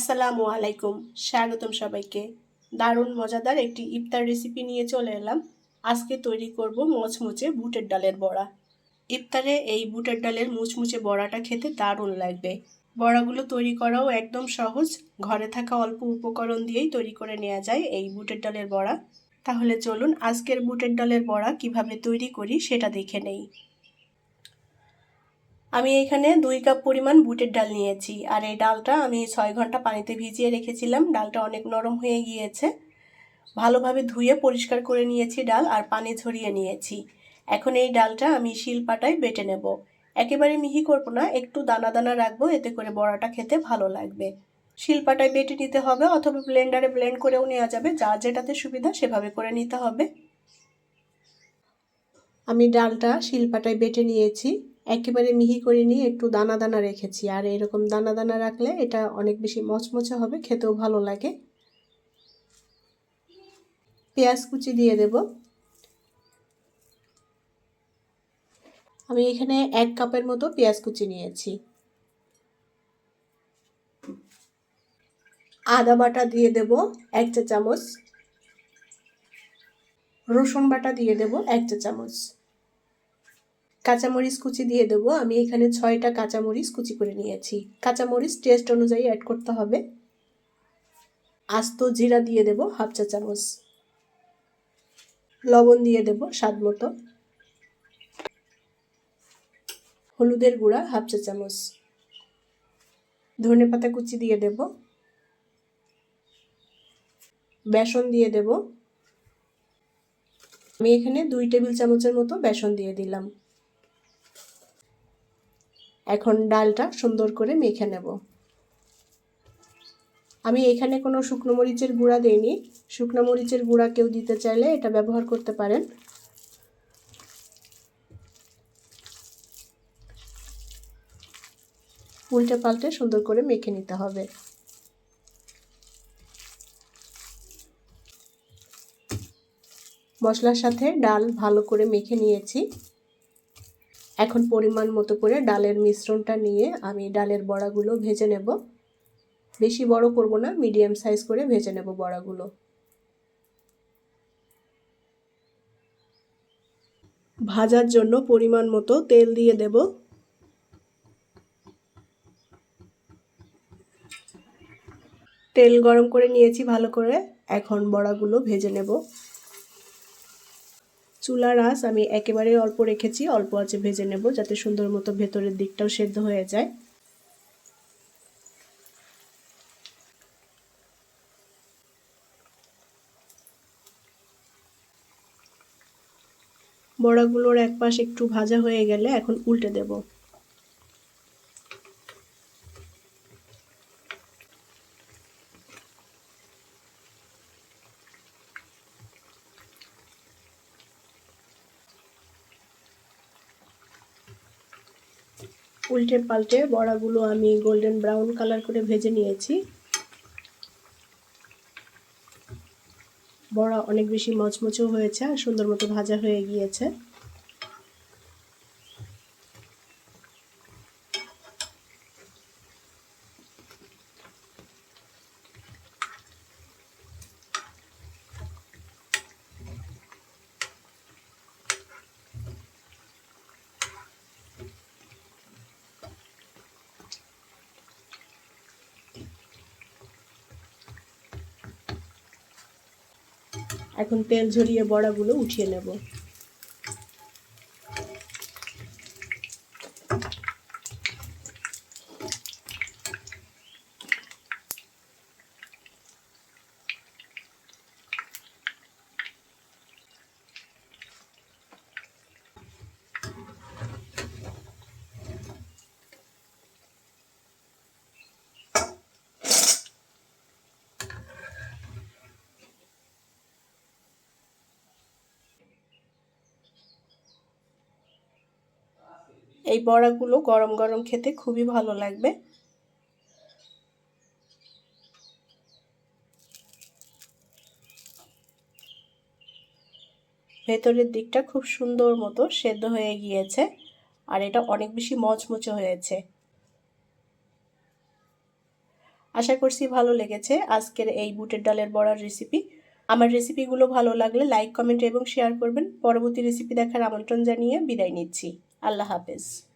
আসসালামু আলাইকুম। স্বাগতম সবাইকে। দারুণ, মজাদার একটি ইফতার রেসিপি নিয়ে চলে এলাম। আজকে তৈরি করব মচমুচে বুটের ডালের বড়া। ইফতারে এই বুটের ডালের মুচমুচে বড়াটা খেতে দারুণ লাগবে। বড়াগুলো তৈরি করাও একদম সহজ। ঘরে থাকা অল্প উপকরণ দিয়েই তৈরি করে নেওয়া যায় এই বুটের ডালের বড়া। তাহলে চলুন আজকের বুটের ডালের বড়া কীভাবে তৈরি করি সেটা দেখে নেই। আমি এখানে দুই কাপ পরিমাণ বুটের ডাল নিয়েছি। আর এই ডালটা আমি ছয় ঘণ্টা পানিতে ভিজিয়ে রেখেছিলাম। ডালটা অনেক নরম হয়ে গিয়েছে। ভালোভাবে ধুয়ে পরিষ্কার করে নিয়েছি ডাল আর পানি ঝরিয়ে নিয়েছি। এখন এই ডালটা আমি শিলপাটায় বেটে নেব। একেবারে মিহি করব না, একটু দানা দানা রাখব, এতে করে বড়াটা খেতে ভালো লাগবে। শিলপাটায় বেটে নিতে হবে অথবা ব্লেন্ডারে ব্লেন্ড করেও নেওয়া যাবে। যা যেটাতে সুবিধা সেভাবে করে নিতে হবে। আমি ডালটা শিলপাটায় বেটে নিয়েছি। একেবারে মিহি করে নিয়ে একটু দানা দানা রেখেছি। আর এরকম দানা দানা রাখলে এটা অনেক বেশি মচমচে হবে, খেতেও ভালো লাগে। পেঁয়াজ কুচি দিয়ে দেব। আমি এখানে এক কাপের মতো পেঁয়াজ কুচি নিয়েছি। আদা বাটা দিয়ে দেব এক চা চামচ রসুন বাটা দিয়ে দেব এক চা চামচ কাঁচামরিচ কুচি দিয়ে দেবো। আমি এখানে ছয়টা কাঁচামরিচ কুচি করে নিয়েছি। কাঁচামরিচ টেস্ট অনুযায়ী অ্যাড করতে হবে। আস্ত জিরা দিয়ে দেব হাফ চা চামচ। লবণ দিয়ে দেব স্বাদ মতো। হলুদের গুঁড়া হাফ চা চামচ। ধনে পাতা কুচি দিয়ে দেব। বেসন দিয়ে দেব। আমি এখানে দুই টেবিল চামচের মতো বেসন দিয়ে দিলাম। এখন ডালটা সুন্দর করে মেখে নেব। আমি এখানে কোনো শুকনো মরিচের গুঁড়া দিইনি। শুকনো মরিচের গুঁড়া কেউ দিতে চাইলে এটা ব্যবহার করতে পারেন। উল্টে পাল্টে সুন্দর করে মেখে নিতে হবে। মশলার সাথে ডাল ভালো করে মেখে নিয়েছি। এখন পরিমাণ মতো করে ডালের মিশ্রণটা নিয়ে আমি ডালের বড়াগুলো ভেজে নেব। বেশি বড় করব না, মিডিয়াম সাইজ করে ভেজে নেব বড়াগুলো। ভাজার জন্য পরিমাণ মতো তেল দিয়ে দেব। তেল গরম করে নিয়েছি ভালো করে। এখন বড়াগুলো ভেজে নেব। চুলার আঁচ আমি একেবারে অল্প রেখেছি, অল্প আছে ভেজে নেব যাতে সুন্দর মতো ভেতরের দিকটাও সেদ্ধ হয়ে যায়। বড়াগুলোর এক পাশ একটু ভাজা হয়ে গেলে এখন উল্টে দেবো। উল্টে পাল্টে বড়াগুলো আমি গোল্ডেন ব্রাউন কালার করে ভেজে নিয়েছি। বড়া অনেক বেশি মচমচেও হয়েছে আর সুন্দর মতো ভাজা হয়ে গিয়েছে। এখন তেল ঝরিয়ে বড়াগুলো উঠিয়ে নেব। এই বড়াগুলো গরম গরম খেতে খুবই ভালো লাগবে। ভেতরের দিকটা খুব সুন্দর মতো সেদ্ধ হয়ে গিয়েছে, আর এটা অনেক বেশি মচমচে হয়েছে। আশা করছি ভালো লেগেছে আজকের এই বুটের ডালের বড়ার রেসিপি আমার রেসিপিগুলো ভালো লাগলে লাইক কমেন্ট এবং শেয়ার করবেন। পরবর্তী রেসিপি দেখার আমন্ত্রণ জানিয়ে বিদায় নিচ্ছি। আল্লাহ হাফেজ।